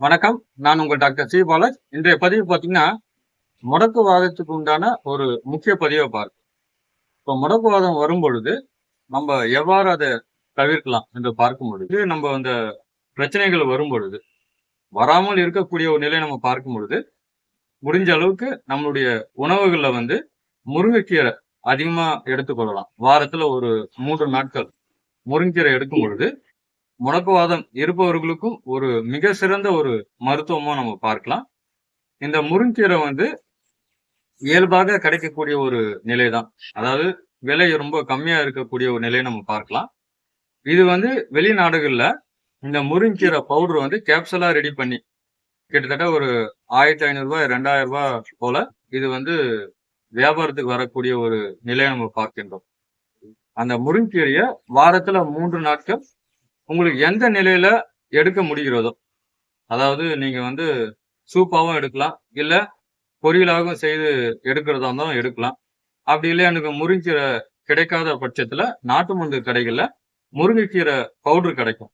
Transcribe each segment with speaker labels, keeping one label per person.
Speaker 1: வணக்கம். நான் உங்கள் டாக்டர் சி. பாலாஜ். இன்றைய பதிவு பார்த்தீங்கன்னா முடக்குவாதத்துக்கு உண்டான ஒரு முக்கிய பதிவை பார்க்கும் இப்போ முடக்குவாதம் வரும் பொழுது நம்ம எவ்வாறு அதை தவிர்க்கலாம் என்று பார்க்கும் பொழுது நம்ம அந்த பிரச்சனைகள் வரும் பொழுது வராமல் இருக்கக்கூடிய ஒரு நிலை நம்ம பார்க்கும் பொழுது முடிஞ்ச அளவுக்கு நம்மளுடைய உணவுகளில் வந்து முருங்கைக்கீரை அதிகமாக எடுத்துக்கொள்ளலாம். வாரத்தில் ஒரு மூன்று நாட்கள் முருங்கைக்கீரை எடுக்கும் பொழுது முடக்குவாதம் இருப்பவர்களுக்கும் ஒரு மிக சிறந்த ஒரு மருத்துவமா நம்ம பார்க்கலாம். இந்த முருங்கீரை வந்து இயல்பாக கிடைக்கக்கூடிய ஒரு நிலை தான் அதாவது விலை ரொம்ப கம்மியா இருக்கக்கூடிய ஒரு நிலையை நம்ம பார்க்கலாம். இது வந்து வெளிநாடுகள்ல இந்த முருங்கீரை பவுடர் வந்து கேப்சலா ரெடி பண்ணி கிட்டத்தட்ட ஒரு ஆயிரத்தி ஐநூறுரூவா ரெண்டாயிரம் ரூபாய் போல இது வந்து வியாபாரத்துக்கு வரக்கூடிய ஒரு நிலையை நம்ம பார்க்கின்றோம். அந்த முருங்கீரையை வாரத்துல மூன்று நாட்கள் உங்களுக்கு எந்த நிலையில எடுக்க முடிகிறதோ அதாவது நீங்க வந்து சூப்பாகவும் எடுக்கலாம் இல்ல பொரியலாகவும் செய்து எடுக்கிறதா இருந்தாலும் எடுக்கலாம். அப்படி இல்லை எனக்கு முருங்கீரை கிடைக்காத பட்சத்துல நாட்டு மருந்து கடைகள்ல முருங்கைக்கீரை பவுடர் கிடைக்கும்.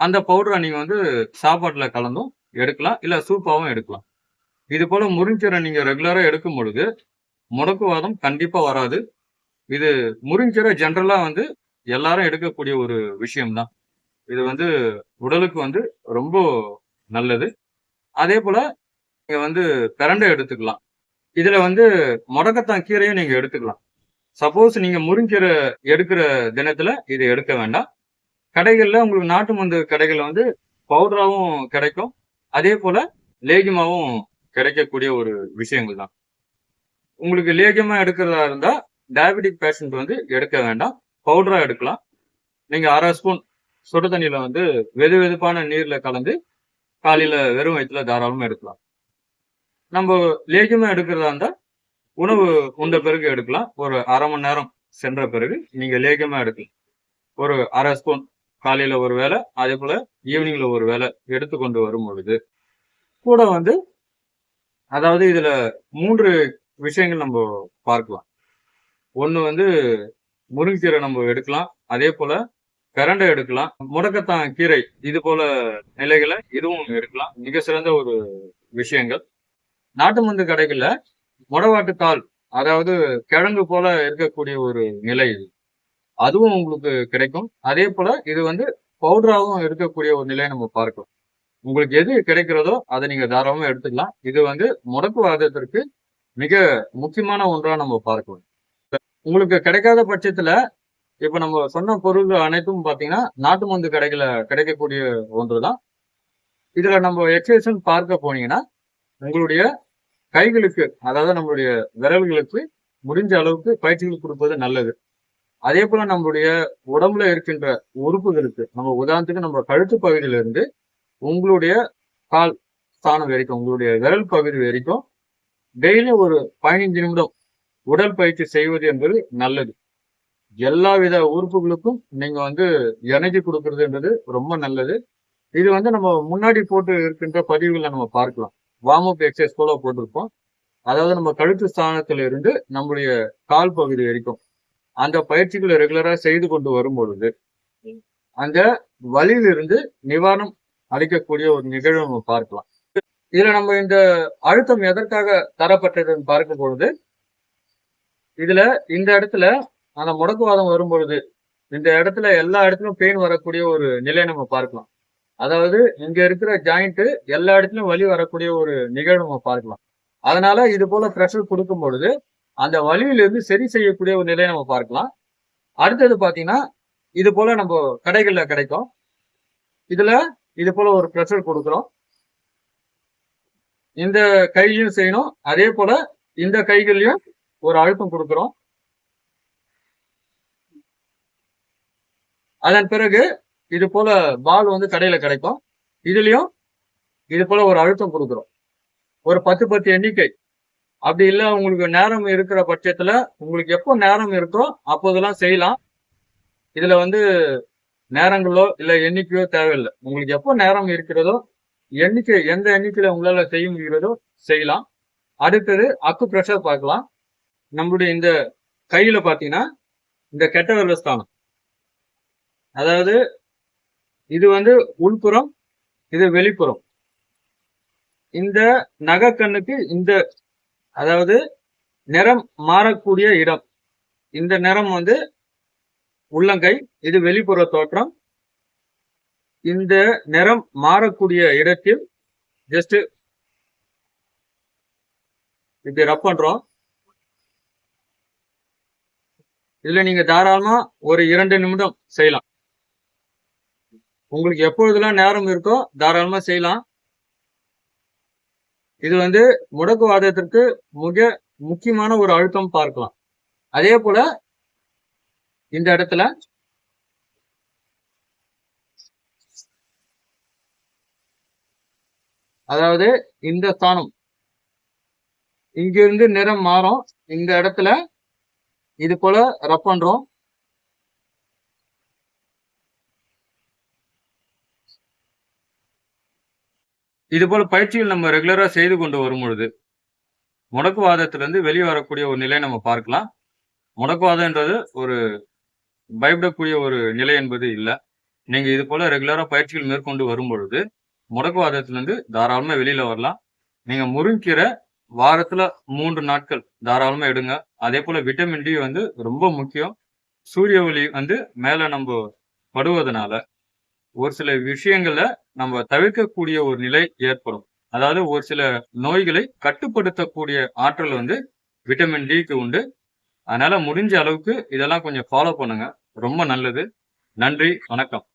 Speaker 1: அந்த பவுடரை நீங்க வந்து சாப்பாட்டுல கலந்தும் எடுக்கலாம் இல்ல சூப்பாவும் எடுக்கலாம். இது போல முறிஞ்சீரை நீங்க ரெகுலரா எடுக்கும் பொழுது முடக்குவாதம் கண்டிப்பா வராது. இது முறிஞ்சீரை ஜென்ரலா வந்து எல்லாரும் எடுக்கக்கூடிய ஒரு விஷயம்தான். இது வந்து உடலுக்கு வந்து ரொம்ப நல்லது. அதே போல நீங்க வந்து பிரண்டை எடுத்துக்கலாம். இதுல வந்து முடக்கத்தான் கீரையும் நீங்க எடுத்துக்கலாம். சப்போஸ் நீங்க முருங்கீரை எடுக்கிற தினத்துல இதை எடுக்க வேண்டாம். கடைகள்ல உங்களுக்கு நாட்டு மருந்து கடைகள்ல வந்து பவுடராகவும் கிடைக்கும். அதே போல லேகியமாகவும் கிடைக்கக்கூடிய ஒரு விஷயங்கள் தான். உங்களுக்கு லேகியமா எடுக்கிறதா இருந்தா டயபெட்டிக் பேஷண்ட் வந்து எடுக்க வேண்டாம். பவுடரா எடுக்கலாம். நீங்க அரை ஸ்பூன் சுடு தண்ணியில வந்து வெது வெதுப்பான நீர்ல கலந்து காலையில வெறும் வயிற்றுல தாராளமா எடுக்கலாம். நம்ம லேகியமா எடுக்கிறதா இருந்தா உணவு உண்ட பிறகு எடுக்கலாம். ஒரு அரை மணி நேரம் சென்ற பிறகு நீங்க லேகியமா எடுக்கலாம். ஒரு அரை ஸ்பூன் காலையில ஒரு வேலை அதே போல ஈவினிங்ல ஒரு வேலை எடுத்துக்கொண்டு வரும் பொழுது கூட வந்து அதாவது இதுல மூன்று விஷயங்கள் நம்ம பார்க்கலாம். ஒன்று வந்து முருங்கீரை நம்ம எடுக்கலாம். அதே போல கரண்டை எடுக்கலாம். முடக்கத்தான் கீரை. இது போல நிலைகளை இதுவும் எடுக்கலாம். மிக சிறந்த ஒரு விஷயங்கள். நாட்டு மருந்து கடைகளில் முடவாட்டுத்தாள் அதாவது கிழங்கு போல இருக்கக்கூடிய ஒரு நிலை இது. அதுவும் உங்களுக்கு கிடைக்கும். அதே போல இது வந்து பவுடராகவும் இருக்கக்கூடிய ஒரு நிலையை நம்ம பார்க்கலாம் உங்களுக்கு எது கிடைக்கிறதோ அதை நீங்க தாராளமாக எடுத்துக்கலாம். இது வந்து முடக்குவாதத்திற்கு மிக முக்கியமான ஒன்றா நம்ம பார்க்கணும் உங்களுக்கு கிடைக்காத பட்சத்துல இப்ப நம்ம சொன்ன பொருள்கள் அனைத்தும் பாத்தீங்கன்னா நாட்டு மருந்து கடைகள கிடைக்கக்கூடிய ஒன்றுதான். இதுல நம்ம எக்ஸசைஸ் பார்க்க போனீங்கன்னா உங்களுடைய கைகளுக்கு அதாவது நம்மளுடைய விரல்களுக்கு முடிஞ்ச அளவுக்கு பயிற்சிகள் கொடுப்பது நல்லது. அதே போல நம்மளுடைய உடம்புல இருக்கின்ற உறுப்புகளுக்கு நம்ம உதாரணத்துக்கு நம்ம கழுத்து பகுதியில இருந்து உங்களுடைய கால் ஸ்தானம் வரைக்கும் உங்களுடைய விரல் பகுதி வரைக்கும் டெய்லி ஒரு பதினைஞ்சு நிமிடம் உடல் பயிற்சி செய்வது என்பது நல்லது. எல்லா வித உறுப்புகளுக்கும் நீங்க வந்து எனர்ஜி கொடுக்கறதுன்றது ரொம்ப நல்லது. இது வந்து நம்ம முன்னாடி போட்டு இருக்கின்ற பதிவுகளை நம்ம பார்க்கலாம். வார்ம் அப் எக்ஸசைஸ் போல போட்டிருப்போம். அதாவது நம்ம கழுத்து ஸ்தானத்துல இருந்து நம்முடைய கால் பகுதி வரைக்கும் அந்த பயிற்சிகளை ரெகுலரா செய்து கொண்டு வரும் பொழுது அந்த வலியிலிருந்து நிவாரணம் அளிக்கக்கூடிய ஒரு நிகழ்வு நம்ம பார்க்கலாம். இதுல நம்ம இந்த அழுத்தம் எதற்காக தரப்பட்டதுன்னு பார்க்கும் பொழுது இதுல இந்த இடத்துல அந்த முடக்குவாதம் வரும்பொழுது இந்த இடத்துல எல்லா இடத்துலயும் பெயின் வரக்கூடிய ஒரு நிலையை நம்ம பார்க்கலாம். அதாவது இங்க இருக்கிற ஜாயிண்ட் எல்லா இடத்துலயும் வலி வரக்கூடிய ஒரு நிகழ்வு நம்ம பார்க்கலாம். அதனால இது போல ப்ரெஷர் கொடுக்கும் பொழுது அந்த வலியிலிருந்து சரி செய்யக்கூடிய ஒரு நிலையை நம்ம பார்க்கலாம். அடுத்தது பாத்தீங்கன்னா இது போல நம்ம கடைகள்ல கிடைக்கும். இதுல இது போல ஒரு ப்ரெஷர் கொடுக்குறோம். இந்த கையிலையும் செய்யணும். அதே போல இந்த கைகள்லயும் ஒரு அழுத்தம் கொடுக்குறோம். அதன் பிறகு இது போல பால் வந்து கடையில கிடைக்கும். இதுலயும் இது போல ஒரு அழுத்தம் கொடுக்குறோம். ஒரு பத்து பத்து எண்ணிக்கை. அப்படி இல்லை உங்களுக்கு நேரம் இருக்கிற பட்சத்துல உங்களுக்கு எப்போ நேரம் இருக்கோ அப்போதெல்லாம் செய்யலாம். இதுல வந்து நேரங்களோ இல்ல எண்ணிக்கையோ தேவையில்லை. உங்களுக்கு எப்போ நேரம் இருக்கிறதோ எண்ணிக்கை எந்த எண்ணிக்கையில உங்களால செய்ய முடிகிறதோ செய்யலாம். அடுத்தது அக்கு ப்ரெஷர் பார்க்கலாம். நம்மளுடைய இந்த கையில பாத்தீங்கன்னா இந்த கெட்ட விரல் ஸ்தானம். அதாவது இது வந்து உள்புறம் இது வெளிப்புறம். இந்த நகக்கண்ணுக்கு இந்த அதாவது நிறம் மாறக்கூடிய இடம். இந்த நிறம் வந்து உள்ளங்கை இது வெளிப்புற தோற்றம். இந்த நிறம் மாறக்கூடிய இடத்தில் ஜஸ்ட் இப்படி ரப் பண்றோம். இதுல நீங்க தாராளமா ஒரு இரண்டு நிமிடம் செய்யலாம். உங்களுக்கு எப்பொழுதெல்லாம் நேரம் இருக்கோ தாராளமா செய்யலாம். இது வந்து முடக்குவாதத்திற்கு மிக முக்கியமான ஒரு அழுத்தம் பார்க்கலாம். அதே போல இந்த இடத்துல அதாவது இந்த ஸ்தானம். இங்கிருந்து நிறம் மாறும். இந்த இடத்துல இது போல ரப் பண்றோம். இது போல பயிற்சிகள் நம்ம ரெகுலரா செய்து கொண்டு வரும் பொழுது முடக்குவாதத்திலிருந்து வெளியே வரக்கூடிய ஒரு நிலையை நம்ம பார்க்கலாம். முடக்குவாதம்ன்றது ஒரு பயப்படக்கூடிய ஒரு நிலை என்பது இல்லை. நீங்க இது போல ரெகுலரா பயிற்சிகள் மேற்கொண்டு வரும் பொழுது முடக்குவாதத்திலிருந்து தாராளமா வெளியில வரலாம். நீங்க முருங்கீரை வாரத்துல மூன்று நாட்கள் தாராளமா எடுங்க. அதே போல விட்டமின் டி வந்து ரொம்ப முக்கியம். சூரிய ஒளி வந்து மேல நம்ம படுவதனால ஒரு சில விஷயங்களை நம்ம தவிர்க்கக்கூடிய ஒரு நிலை ஏற்படும். அதாவது ஒரு சில நோய்களை கட்டுப்படுத்தக்கூடிய ஆற்றல் வந்து விட்டமின் டிக்கு உண்டு. அதனால முடிஞ்ச அளவுக்கு இதெல்லாம் கொஞ்சம் ஃபாலோ பண்ணுங்க. ரொம்ப நல்லது. நன்றி. வணக்கம்.